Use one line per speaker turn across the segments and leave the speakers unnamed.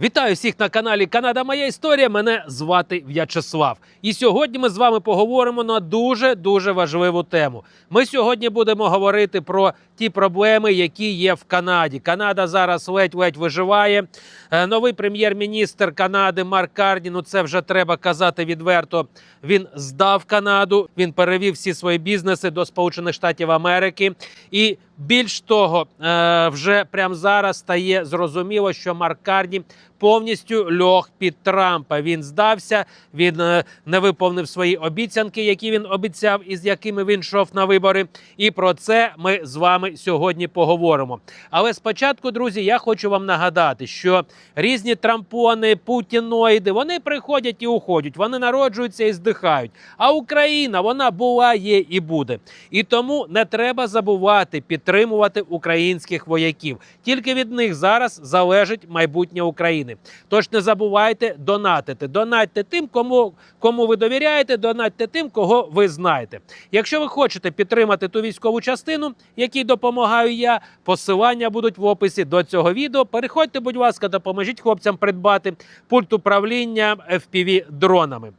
Вітаю всіх на каналі Канада Моя Історія. Мене звати В'ячеслав. І сьогодні ми з вами поговоримо на дуже дуже важливу тему. Ми сьогодні будемо говорити про ті проблеми, які є в Канаді. Канада зараз ледь-ледь виживає. Е, Новий прем'єр-міністр Канади Марк Карні, ну це вже треба казати відверто. Він здав Канаду. Він перевів всі свої бізнеси до Сполучених Штатів Америки. І більш того, е, вже прямо зараз стає зрозуміло, що Марк Карні повністю льох під Трампа. Він здався, він е, не виповнив свої обіцянки, які він обіцяв, і з якими він йшов на вибори. І про це ми з вами сьогодні поговоримо. Але спочатку, друзі, я хочу вам нагадати, що різні трампони, путіноїди, вони приходять і уходять, вони народжуються і здихають. А Україна вона була, є і буде. І тому не треба забувати підтримувати українських вояків. Тільки від них зараз залежить майбутнє України. Тож не забувайте донатити. Донатьте тим, кому, кому ви довіряєте, донатьте тим, кого ви знаєте. Якщо ви хочете підтримати ту військову частину, якій допомагаю я, посилання будуть в описі до цього відео. Переходьте, будь ласка, допоможіть хлопцям придбати пульт управління fpv дронами.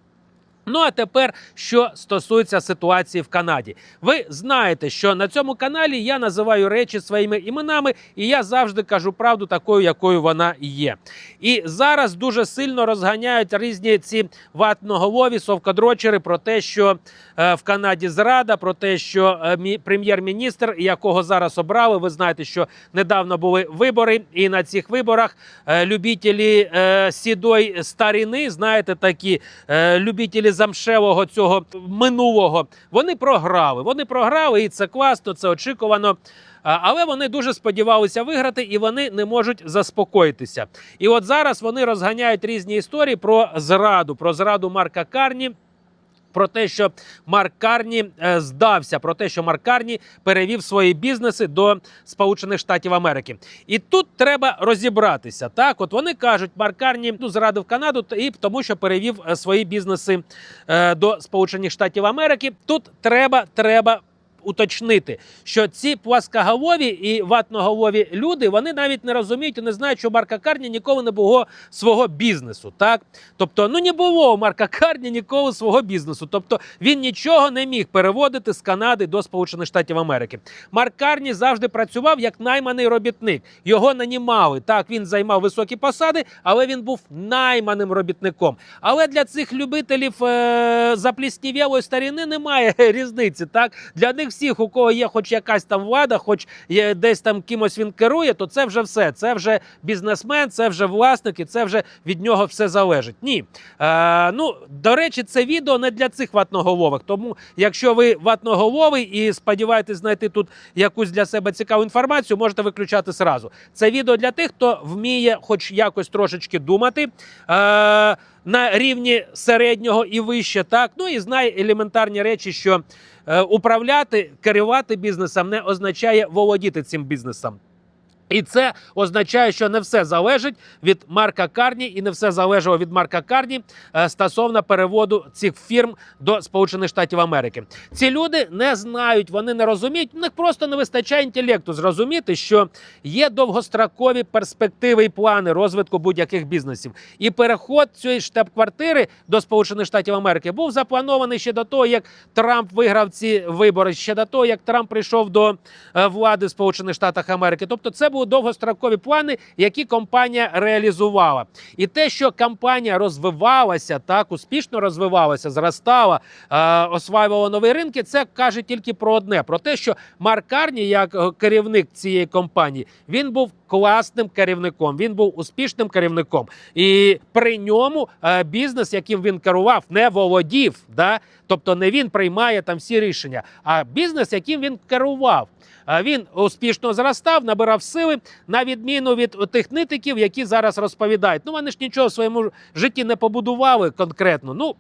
Ну а тепер, що стосується ситуації в Канаді, ви знаєте, що на цьому каналі я називаю речі своїми іменами, і я завжди кажу правду такою, якою вона є. І зараз дуже сильно розганяють різні ці ватноголові совкодрочери про те, що е, в Канаді зрада, про те, що е, прем'єр-міністр, якого зараз обрали, ви знаєте, що недавно були вибори, і на цих виборах е, любителі е, сідої старіни, знаєте, такі е, любителі замшевого цього минулого, вони програли. Вони програли, і це класно, це очікувано. Але вони дуже сподівалися виграти, і вони не можуть заспокоїтися. І от зараз вони розганяють різні історії про зраду, про зраду Марка Карні. Про те, що Марк Карні е, здався, про те, що Марк Карні перевів свої бізнеси до Сполучених Штатів Америки, і тут треба розібратися. Так, от вони кажуть, Марк Карні ну, зрадив Канаду і тому, що перевів е, свої бізнеси е, до Сполучених Штатів Америки. Тут треба, треба. Уточнити, що ці пласкоголові і ватноголові люди вони навіть не розуміють і не знають, що Марка Карні ніколи не було свого бізнесу. Так, тобто, ну не було у Марка Карні ніколи свого бізнесу. Тобто він нічого не міг переводити з Канади до Сполучених Штатів Америки. Марк Карні завжди працював як найманий робітник. Його нанімали. Так, він займав високі посади, але він був найманим робітником. Але для цих любителів е- запліснівілої старіни немає різниці. Так для них всіх, у кого є хоч якась там влада, хоч є десь там кимось він керує, то це вже все. Це вже бізнесмен, це вже власник, і це вже від нього все залежить. Ні. Е, ну, до речі, це відео не для цих ватноголових. Тому, якщо ви ватноголовий і сподіваєтесь знайти тут якусь для себе цікаву інформацію, можете виключати зразу. Це відео для тих, хто вміє, хоч якось трошечки думати. Е, на рівні середнього і вище, так ну і знає елементарні речі, що управляти, керувати бізнесом не означає володіти цим бізнесом. І це означає, що не все залежить від Марка Карні, і не все залежало від Марка Карні е, стосовно переводу цих фірм до Сполучених Штатів Америки. Ці люди не знають, вони не розуміють. У них просто не вистачає інтелекту зрозуміти, що є довгострокові перспективи і плани розвитку будь-яких бізнесів. І переход цієї штаб-квартири до Сполучених Штатів Америки був запланований ще до того, як Трамп виграв ці вибори, ще до того, як Трамп прийшов до е, влади Сполучених Штатах Америки. Тобто, це були довгострокові плани, які компанія реалізувала. І те, що компанія розвивалася, так успішно розвивалася, зростала, е, осваювала нові ринки, це каже тільки про одне: про те, що Марк Карні, як е, керівник цієї компанії, він був класним керівником. Він був успішним керівником, і при ньому е, бізнес, яким він керував, не володів. Да? Тобто не він приймає там всі рішення, а бізнес, яким він керував. Він успішно зростав, набирав сили, на відміну від тих нитиків, які зараз розповідають. Ну вони ж нічого в своєму житті не побудували конкретно. Ну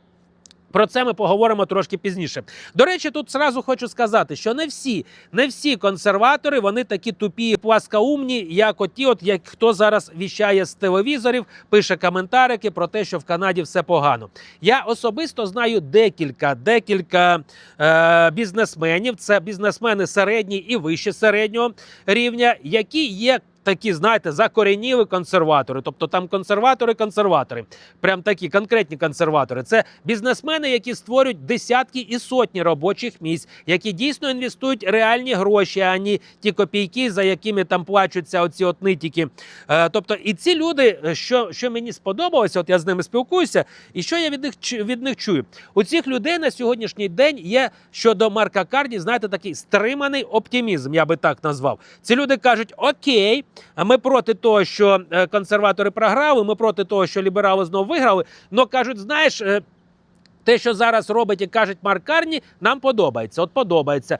про це ми поговоримо трошки пізніше. До речі, тут зразу хочу сказати, що не всі, не всі консерватори вони такі тупі і пласкоумні, як оті, от як хто зараз віщає з телевізорів, пише коментарики про те, що в Канаді все погано. Я особисто знаю декілька, декілька е, бізнесменів. Це бізнесмени середні і вище середнього рівня, які є такі, знаєте, закоренілі консерватори. Тобто там консерватори-консерватори, прям такі конкретні консерватори. Це бізнесмени, які створюють десятки і сотні робочих місць, які дійсно інвестують реальні гроші, а не ті копійки, за якими там плачуться оці от нитики. Е, тобто, і ці люди, е, що, що мені сподобалося, от я з ними спілкуюся, і що я від них від них чую? У цих людей на сьогоднішній день є щодо Марка Карні, знаєте, такий стриманий оптимізм, я би так назвав. Ці люди кажуть: Окей, а ми проти того, що е, консерватори програли, ми проти того, що ліберали знову виграли. Но кажуть, знаєш. е, те, що зараз робить і кажуть Марк Карні, нам подобається. От подобається.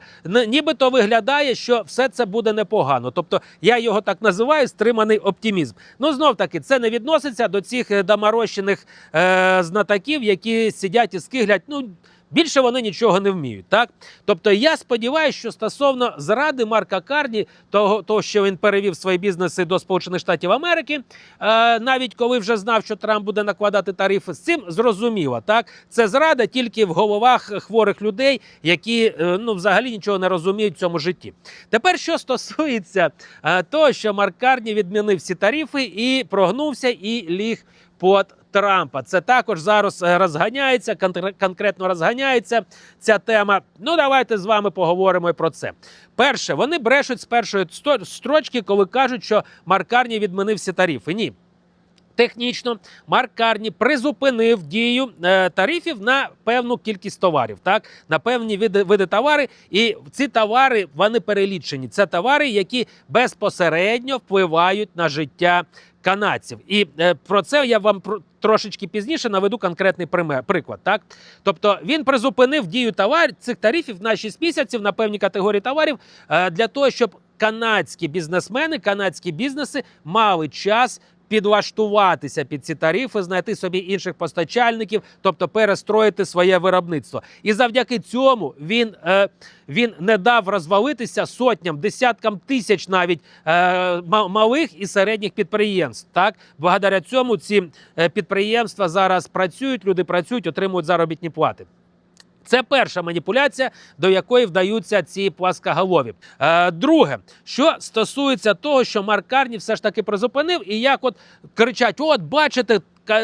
Нібито виглядає, що все це буде непогано. Тобто я його так називаю стриманий оптимізм. Ну знов таки, це не відноситься до цих е, доморощених е, знатоків, які сидять і скиглять. Ну більше вони нічого не вміють. Так, тобто я сподіваюся, що стосовно зради Марка Карні, того, того що він перевів свої бізнеси до Сполучених Штатів Америки, е, навіть коли вже знав, що Трамп буде накладати тарифи, з цим зрозуміло. Так, це зрада тільки в головах хворих людей, які е, ну взагалі нічого не розуміють в цьому житті. Тепер, що стосується е, того, що Марк Карні відмінив всі тарифи і прогнувся і ліг під Трампа. Це також зараз е, розганяється, конкре- конкретно розганяється ця тема. Ну, давайте з вами поговоримо і про це. Перше, вони брешуть з першої строчки, коли кажуть, що маркарні відмінив всі тарифи. Ні. Технічно Марк Карні призупинив дію е, тарифів на певну кількість товарів, так на певні види, види товари, і ці товари вони перелічені. Це товари, які безпосередньо впливають на життя канадців. І е, про це я вам про- трошечки пізніше наведу конкретний пример, приклад. Так, тобто він призупинив дію товар цих тарифів на 6 місяців на певні категорії товарів е, для того, щоб канадські бізнесмени, канадські бізнеси мали час. Підлаштуватися під ці тарифи, знайти собі інших постачальників, тобто перестроїти своє виробництво. І завдяки цьому він, е, він не дав розвалитися сотням, десяткам тисяч навіть е, ма- малих і середніх підприємств. Так, благодаря цьому ці е, підприємства зараз працюють, люди працюють, отримують заробітні плати. Це перша маніпуляція, до якої вдаються ці пласкоголові. Е, друге, що стосується того, що Марк Карні все ж таки призупинив, і як от кричать: от бачите.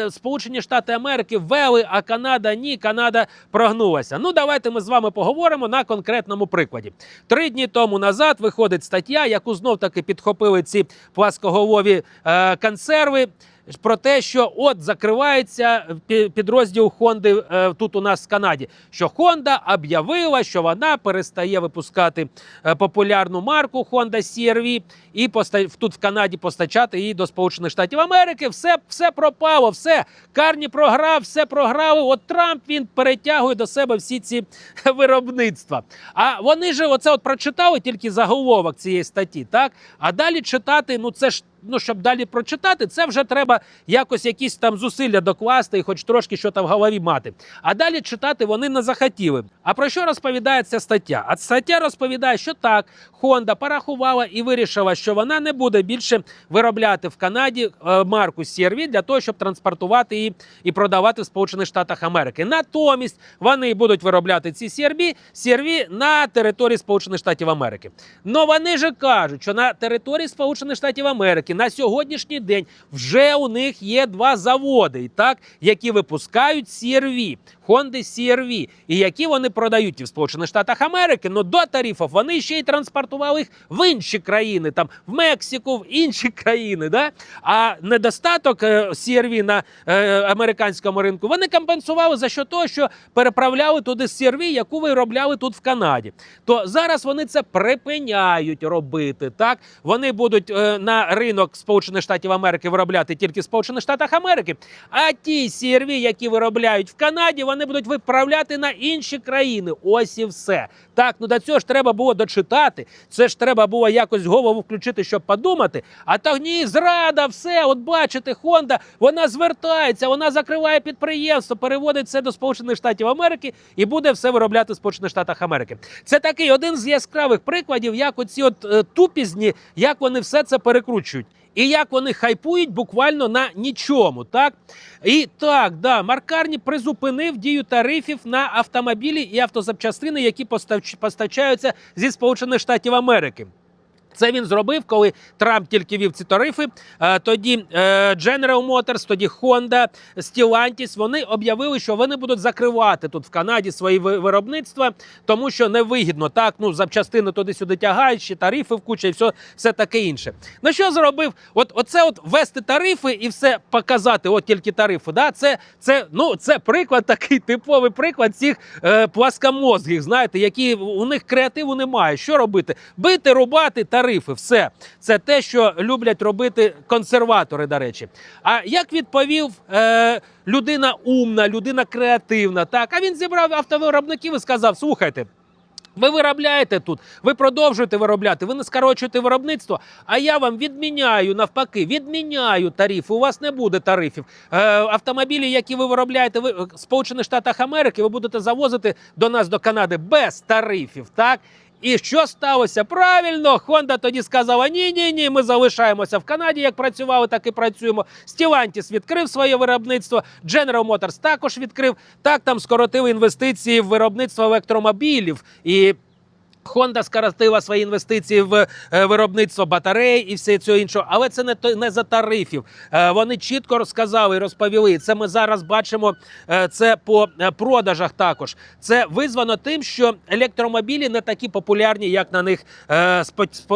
Сполучені Штати Америки ввели, а Канада ні, Канада прогнулася. Ну давайте ми з вами поговоримо на конкретному прикладі. Три дні тому назад виходить стаття, яку знов таки підхопили ці пласкоголові е, консерви. Про те, що от закривається підрозділ Хонди е, тут у нас в Канаді. Що Honda об'явила, що вона перестає випускати е, популярну марку Honda CR-V і тут в Канаді постачати її до Сполучених Штатів Америки. Все, все пропало, все. Карні програв, все програли. От Трамп він перетягує до себе всі ці виробництва. А вони ж оце от прочитали тільки заголовок цієї статті, так? А далі читати, ну це ж. Ну, щоб далі прочитати, це вже треба якось якісь там зусилля докласти і хоч трошки що там в голові мати. А далі читати вони не захотіли. А про що розповідає ця стаття? А стаття розповідає, що так, Honda порахувала і вирішила, що вона не буде більше виробляти в Канаді е, марку CR-V для того, щоб транспортувати її і продавати в Сполучених Штатах Америки. Натомість вони будуть виробляти ці CR-V, CR-V на території Сполучених Штатів Америки. Но вони же кажуть, що на території Сполучених Штатів Америки на сьогоднішній день вже у них є два заводи, і так, які випускають CR-V, Honda CR-V, і які вони продають в Сполучених Штатах Америки. Но до тарифів вони ще й транспортували їх в інші країни, там в Мексику, в інші країни. Да? А недостаток е, CR-V на е, американському ринку вони компенсували за що того, що переправляли туди CR-V, яку виробляли тут в Канаді. То зараз вони це припиняють робити. Так вони будуть е, на ринок Сполучених Штатів Америки виробляти тільки в Сполучених Штатах Америки. А ті CR-V, які виробляють в Канаді, вони будуть відправляти на інші країни. Ось і все. Так, ну до цього ж треба було дочитати. Це ж треба було якось голову включити, щоб подумати. А то ні, зрада, все. От бачите, Honda, вона звертається, вона закриває підприємство, переводить все до Сполучених Штатів Америки і буде все виробляти в Сполучених Штатах Америки. Це такий один з яскравих прикладів, як оці от е, тупізні, як вони все це перекручують. І як вони хайпують буквально на нічому, так? І так, да, Маркарні призупинив дію тарифів на автомобілі і автозапчастини, які постач- постачаються зі Сполучених Штатів Америки. Це він зробив, коли Трамп тільки вів ці тарифи. Е, Тоді е, General Motors, тоді Honda, Stellantis, вони об'явили, що вони будуть закривати тут в Канаді свої виробництва, тому що невигідно. Так, ну запчастини туди-сюди тягають, ще тарифи в куча і все, все таке інше. Ну що зробив? От оце от ввести тарифи і все показати, от тільки тарифи. Да? Це, це, ну, це приклад, такий типовий приклад цих е, пласкомозгих, знаєте, які у них креативу немає. Що робити? Бити, рубати тарифи. Все. Це те, що люблять робити консерватори, до речі. А як відповів е, людина умна, людина креативна, так, а він зібрав автовиробників і сказав: слухайте. Ви виробляєте тут, ви продовжуєте виробляти, ви не скорочуєте виробництво. А я вам відміняю навпаки, відміняю тарифи. У вас не буде тарифів. Е, автомобілі, які ви виробляєте ви, в Сполучених Штатах Америки, ви будете завозити до нас до Канади без тарифів. Так і що сталося? Правильно, Хонда тоді сказала: ні, ні, ні, ми залишаємося в Канаді. Як працювали, так і працюємо. Стілантіс відкрив своє виробництво. General Motors також відкрив. Так там скоротили інвестиції в виробництво електромобілів і. Honda скоротила свої інвестиції в е, виробництво батарей і все цього іншого, але це не не за тарифів. Е, Вони чітко розказали і розповіли. Це ми зараз бачимо. е, Це по продажах також. Це визвано тим, що електромобілі не такі популярні, як на них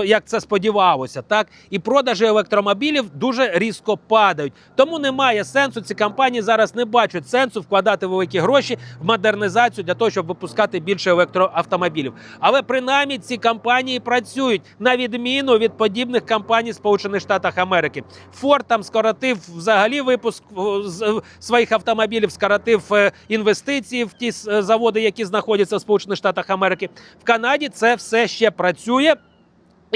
як це сподівалося. Так і продажі електромобілів дуже різко падають. Тому немає сенсу. Ці компанії зараз не бачать сенсу вкладати великі гроші в модернізацію для того, щоб випускати більше електроавтомобілів. Але принаймні ці компанії працюють на відміну від подібних компаній Сполучених Штатах Америки. Форд там скоротив взагалі випуск е, е, своїх автомобілів, скоротив е, інвестиції в ті заводи, які знаходяться в Сполучених Штатах Америки. В Канаді це все ще працює.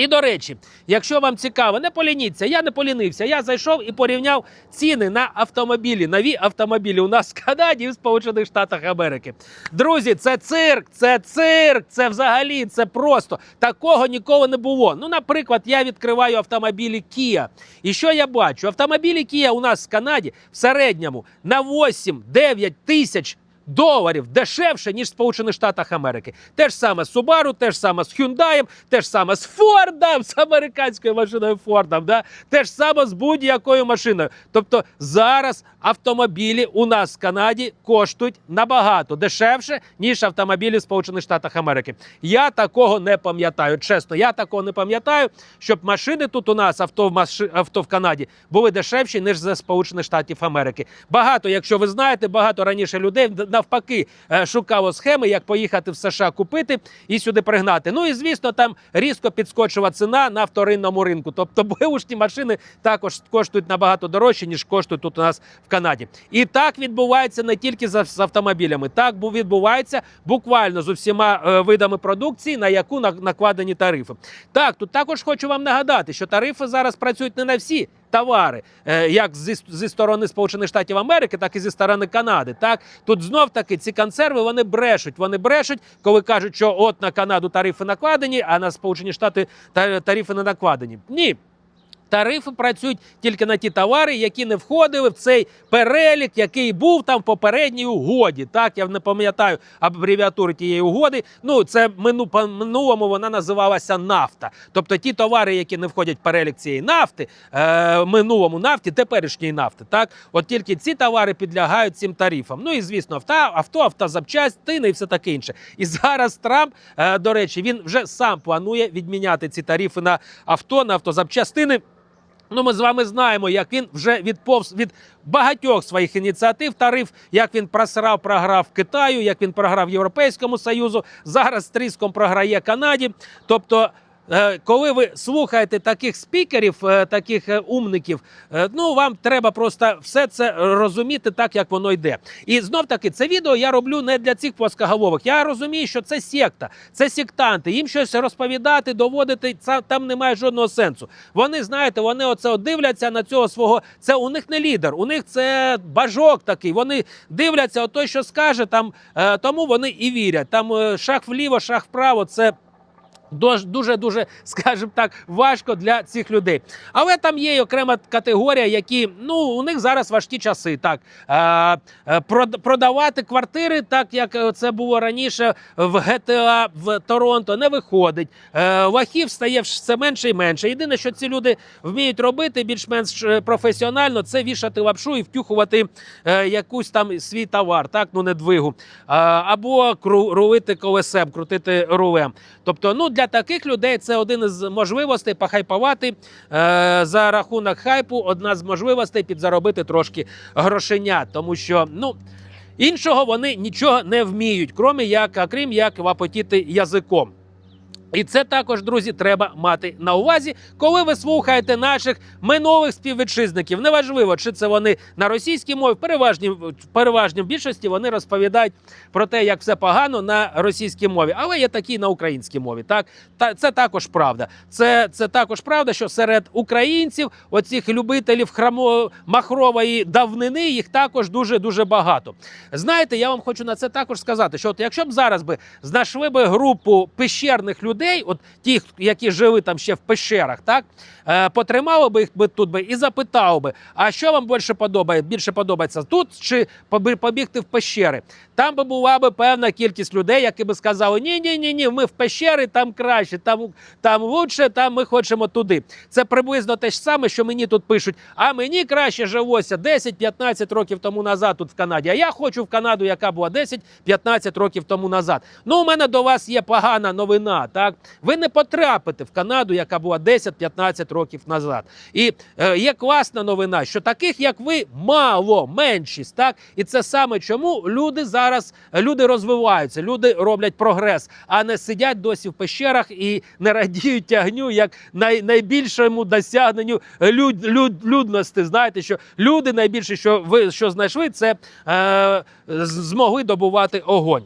І до речі, якщо вам цікаво, не полініться. Я не полінився. Я зайшов і порівняв ціни на автомобілі, нові автомобілі у нас в Канаді і в Сполучених Штатах Америки. Друзі, це цирк, це цирк, це взагалі це просто такого ніколи не було. Ну, наприклад, я відкриваю автомобілі Kia. І що я бачу? Автомобілі Kia у нас в Канаді в середньому на 8-9 тисяч доларів дешевше, ніж в Сполучених Штатах Америки. Те ж саме з Subaru, те ж саме з Hyundai, те ж саме з Ford, з американською машиною Ford, да? те ж саме з будь-якою машиною. Тобто зараз автомобілі у нас в Канаді коштують набагато дешевше, ніж автомобілі в Сполучених Штатах Америки. Я такого не пам'ятаю. Чесно, я такого не пам'ятаю, щоб машини тут у нас, авто в, маши... авто в Канаді, були дешевші, ніж з Сполучених Штатів Америки. Багато, якщо ви знаєте, багато раніше людей навпаки е, шукало схеми, як поїхати в США купити і сюди пригнати. Ну і звісно, там різко підскочила ціна на вторинному ринку. Тобто беушні машини також коштують набагато дорожче, ніж коштують тут у нас в Канаді. І так відбувається не тільки з автомобілями, так відбувається буквально з усіма е, видами продукції, на яку накладені тарифи. Так, тут також хочу вам нагадати, що тарифи зараз працюють не на всі. Товари, е, як зі, зі сторони Сполучених Штатів Америки, так і зі сторони Канади. Так тут знов таки ці консерви вони брешуть. Вони брешуть, коли кажуть, що от на Канаду тарифи накладені, а на Сполучені Штати та- тарифи не накладені. Ні. Тарифи працюють тільки на ті товари, які не входили в цей перелік, який був там в попередній угоді. Так, я не пам'ятаю абревіатури тієї угоди. Ну, це мину по минулому вона називалася нафта. Тобто ті товари, які не входять в перелік цієї нафти, е, минулому нафті, теперішньої нафти. Так, от тільки ці товари підлягають цим тарифам. Ну і звісно, авто, авто, автозапчастини і все таке інше. І зараз Трамп, е, до речі, він вже сам планує відміняти ці тарифи на авто, на автозапчастини. Ну, ми з вами знаємо, як він вже відповз від багатьох своїх ініціатив. Тариф, як він просрав, програв Китаю, як він програв Європейському Союзу. Зараз тріском програє Канаді. Тобто. Е, Коли ви слухаєте таких спікерів, е, таких е, умників, ну вам треба просто все це розуміти так, як воно йде. І знов таки, це відео я роблю не для цих плоскоголових. Я розумію, що це секта, це сектанти. Їм щось розповідати, доводити це там немає жодного сенсу. Вони знаєте, вони оце дивляться на цього свого. Це у них не лідер, у них це бажок такий. Вони дивляться, от той, що скаже, там тому вони і вірять. Там шаг вліво, шаг вправо. Це дуже дуже, скажімо так, важко для цих людей. Але там є й окрема категорія, які ну у них зараз важкі часи. Так е, е, продавати квартири, так як це було раніше в ГТА в Торонто, не виходить. Е, лахів стає все менше і менше. Єдине, що ці люди вміють робити більш-менш професіонально, це вішати лапшу і втюхувати якусь там свій товар, так ну не двигу, або рулити колесем, крутити рулем. Тобто, ну для таких людей це один із можливостей похайпувати е, за рахунок хайпу. Одна з можливостей підзаробити трошки грошеня, тому що ну. Іншого вони нічого не вміють, крім як, окрім крім як вапотіти язиком. І це також, друзі, треба мати на увазі, коли ви слухаєте наших минулих співвітчизників. Неважливо, чи це вони на російській мові, в переважній, переважній більшості вони розповідають про те, як все погано на російській мові, але є такі на українській мові. Так, та це також правда. Це, це також правда, що серед українців, оцих любителів храмо махрової давнини, їх також дуже дуже багато. Знаєте, я вам хочу на це також сказати, що от якщо б зараз би знайшли би групу пещерних людей, от ті, які жили там ще в пещерах, так е, потримали би їх би тут би і запитав би, а що вам більше подобає, більше подобається тут чи побігти в пещери? Там би була би певна кількість людей, які би сказали: ні, ні, ні, ні, ми в пещери, там краще, там, там лучше, там ми хочемо туди. Це приблизно те ж саме, що мені тут пишуть. А мені краще жилося 10-15 років тому назад тут в Канаді. А я хочу в Канаду, яка була 10-15 років тому назад. Ну, у мене до вас є погана новина. Так, ви не потрапите в Канаду, яка була 10-15 років назад. І е, є класна новина, що таких, як ви, мало, меншість. Так, і це саме чому люди зараз люди розвиваються, люди роблять прогрес, а не сидять досі в пещерах і не радіють тягню як най, найбільшому досягненню люд, люд, людності. Знаєте, що люди найбільше, що ви що знайшли, це е, змогли добувати огонь.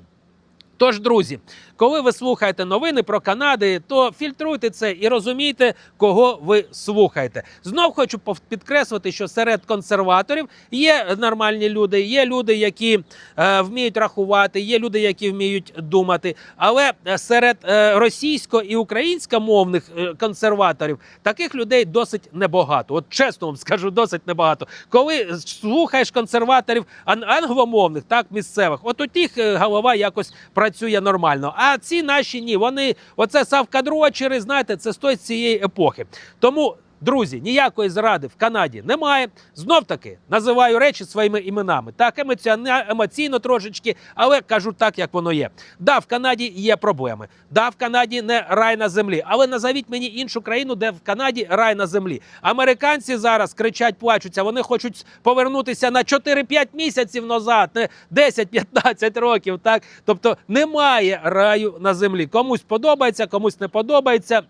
Тож, друзі, коли ви слухаєте новини про Канади, то фільтруйте це і розумійте, кого ви слухаєте. Знов хочу підкреслити, що серед консерваторів є нормальні люди, є люди, які е, вміють рахувати, є люди, які вміють думати. Але е, серед е, російсько- і українськомовних е, консерваторів таких людей досить небагато. От чесно вам скажу, досить небагато. Коли слухаєш консерваторів ан- англомовних, так місцевих, от у тих е, голова якось працює нормально. А ці наші ні, вони оце савкадрочери, знаєте, це з цієї епохи. Тому. Друзі, ніякої зради в Канаді немає. Знов таки називаю речі своїми іменами. Так, емоціоне- емоційно трошечки, але кажу так, як воно є. Да, в Канаді є проблеми. Да, в Канаді не рай на землі. Але назовіть мені іншу країну, де в Канаді рай на землі. Американці зараз кричать, плачуться. Вони хочуть повернутися на 4-5 місяців назад, не 10-15 років. Так, тобто немає раю на землі. Комусь подобається, комусь не подобається.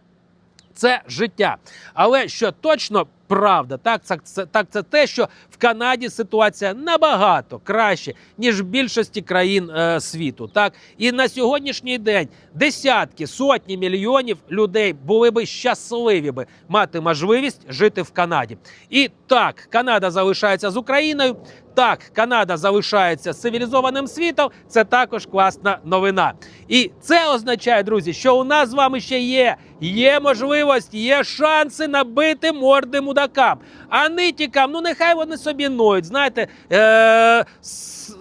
Це життя. Але що точно правда, так це, так це те, що в Канаді ситуація набагато краще, ніж в більшості країн е, світу. Так і на сьогоднішній день десятки, сотні мільйонів людей були би щасливі би мати можливість жити в Канаді. І так, Канада залишається з Україною. Так, Канада залишається цивілізованим світом. Це також класна новина. І це означає, друзі, що у нас з вами ще є, є можливість, є шанси набити морди мудакам. А нитікам, ну нехай вони собі ноють. Знаєте, е-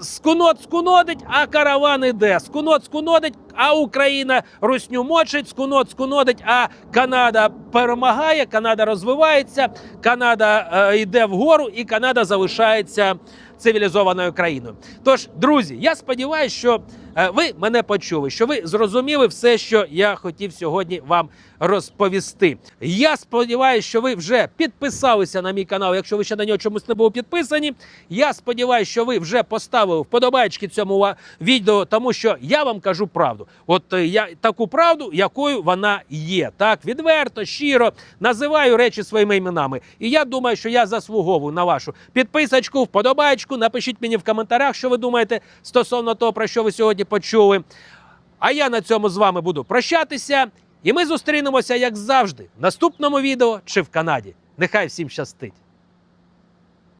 скунот скунодить, а караван іде. Скунот скунодить, а Україна русню мочить, скунот скунодить, а Канада перемагає, Канада розвивається, Канада е, йде вгору, і Канада залишається цивілізованою країною. Тож, друзі, я сподіваюся, що ви мене почули, що ви зрозуміли все, що я хотів сьогодні вам розповісти. Я сподіваюся, що ви вже підписалися на мій канал, якщо ви ще на нього чомусь не були підписані. Я сподіваюся, що ви вже поставили вподобайки цьому відео, тому що я вам кажу правду. От е, я таку правду, якою вона є. Так, відверто, щиро називаю речі своїми іменами. І я думаю, що я заслуговую на вашу підписочку, вподобайку. Напишіть мені в коментарях, що ви думаєте стосовно того, про що ви сьогодні почули. А я на цьому з вами буду прощатися. І ми зустрінемося, як завжди, в наступному відео чи в Канаді. Нехай всім щастить!